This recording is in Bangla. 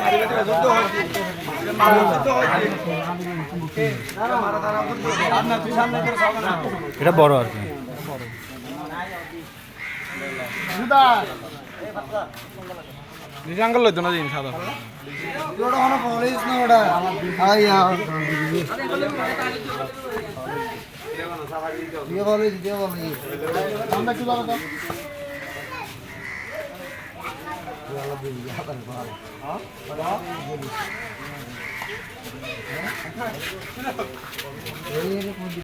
মারিবে যুদ্ধ হয় এটা বড় আর কি। লইতো না সাদা? ওটা কোনো পলিশ না ওটা আইয়া দিয়ে বলিস দিয়ে বলিস আমরা কি বলো তো 哎你看看这